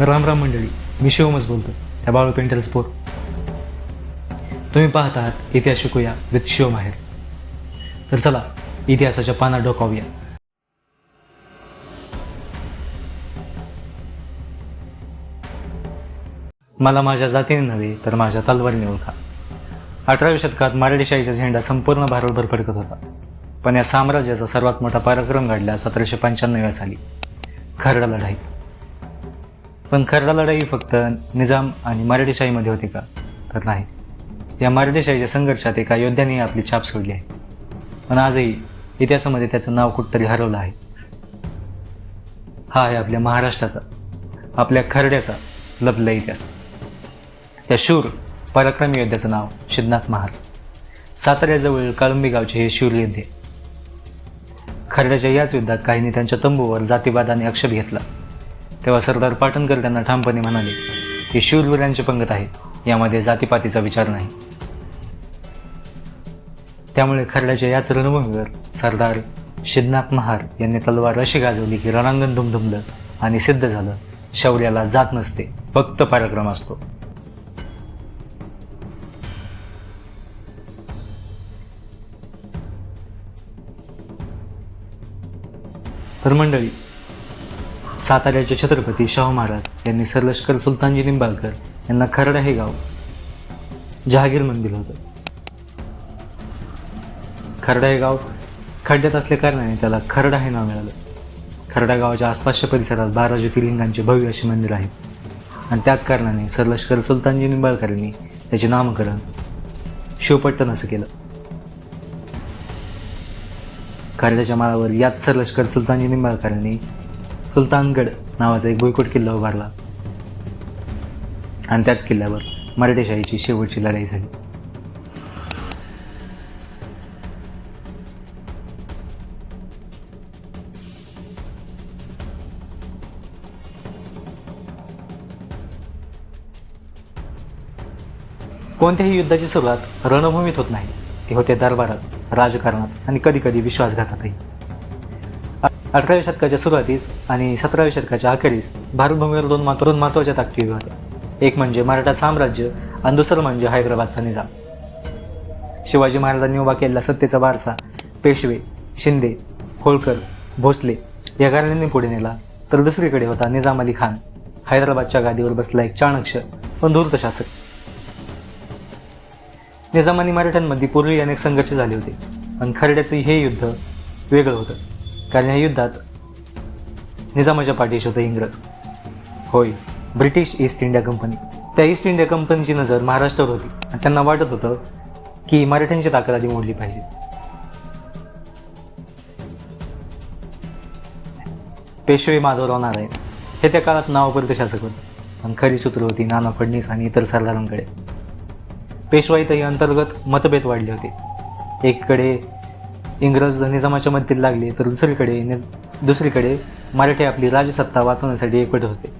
राम राम मंडळी मी शिवमच बोलतो त्या बाळू पेंटर स्पोर तुम्ही पाहत आहात इतिहास शिकूया विथ शिव माहेर. तर चला इतिहासाच्या पाना डोकावूया. मला माझ्या जातीने नव्हे तर माझ्या तलवारीने ओळखा. अठराव्या शतकात मराठीशाहीचा झेंडा संपूर्ण भारतभर फडकत होता. पण या साम्राज्याचा सर्वात मोठा पराक्रम घडला सतराशे पंच्याण्णव साली खरडा लढाई. पण खरडा लढाई फक्त निजाम आणि मराठीशाहीमध्ये होती का? तर नाही. या मराठीशाहीच्या संघर्षात एका योद्ध्याने आपली छाप सोडली आहे. पण आजही इतिहासामध्ये त्याचं नाव कुठंतरी हरवलं आहे. हा आहे आपल्या महाराष्ट्राचा आपल्या खरड्याचा लपला इतिहास. त्या शूर पराक्रमी योद्ध्याचं नाव सिद्धनाथ महार साताऱ्याजवळ काळुंबी गावचे हे शूर योद्धे. खरड्याच्या याच युद्धात काहींनी त्यांच्या तंबूवर जातीवादाने अक्षर घेतला. तेव्हा सरदार पाटणकर त्यांना ठामपणे म्हणाले की शूरवीरांची पंगत आहे यामध्ये जातीपातीचा विचार नाही. त्यामुळे खरड्याच्या याच रणभूमीवर सरदार सिद्धनाथ महार यांनी तलवार अशी गाजवली की रणांगण धुमधुमलं आणि सिद्ध झालं. शौर्याला जात नसते फक्त पराक्रम असतो. तर मंडळी साताऱ्याचे छत्रपती शाहू महाराज यांनी सरलष्कर सुलतानजी निंबाळकर यांना खरडा हे गाव जहागीर म्हणून दिलं होतं. खरडा हे गाव खड्ड्यात असल्या कारणाने त्याला खरडा हे नाव मिळालं. खरडा गावाच्या आसपासच्या परिसरात बारा ज्योतिर्लिंगांचे भव्य असे मंदिर आहेत आणि त्याच कारणाने सरलष्कर सुलतानजी निंबाळकर यांनी त्याचे नामकरण शिवपट्टण असं केलं. खरड्याच्या माळावर याच सरलष्कर सुलतानजी निंबाळकर यांनी सुलतानगड नावाचा एक भुईकोट किल्ला उभारला. आणि त्याच किल्ल्यावर मराठेशाहीची शेवटची लढाई झाली. कोणत्याही युद्धाची सुरुवात रणभूमीत होत नाही. ती होते दरबारात राजकारणात आणि कधीकधी विश्वासघातातही. अठराव्या शतकाच्या सुरुवातीस आणि सतराव्या शतकाच्या अखेरीस भारतभूमीवर दोन महत्त्व दोन महत्त्वाच्या ताकदी होत्या. एक म्हणजे मराठा साम्राज्य आणि दुसरं म्हणजे हैदराबादचा निजाम. शिवाजी महाराजांनी उभा केलेला सत्तेचा वारसा पेशवे शिंदे होळकर भोसले या घराण्यांनी पुढे नेला. तर दुसरीकडे होता निजाम अली खान. हैदराबादच्या गादीवर बसला एक चाणक्ष पण धूर्त शासक. निजाम आणि मराठ्यांमध्ये पूर्वी अनेक संघर्ष झाले होते. पण खरड्याचं हे युद्ध वेगळं होतं. कारण या युद्धात निजामाच्या पाठीशी होतं इंग्रज. होय ब्रिटिश ईस्ट इंडिया कंपनी. त्या ईस्ट इंडिया कंपनीची नजर महाराष्ट्रावर होती. आणि त्यांना वाटत होतं की मराठ्यांची ताकद आधी मोडली पाहिजे. पेशवे माधवराव नारायण हे त्या काळात नावापर्यंत शासक होते. पण खरी सूत्र होती नाना फडणीस आणि इतर सरदारांकडे. पेशवाईतही अंतर्गत मतभेद वाढले होते. एकीकडे इंग्रज निजामाच्या मदतीला लागले तर दुसरीकडे निज दुसरीकडे मराठी आपली राजसत्ता वाचवण्यासाठी एकवट होते.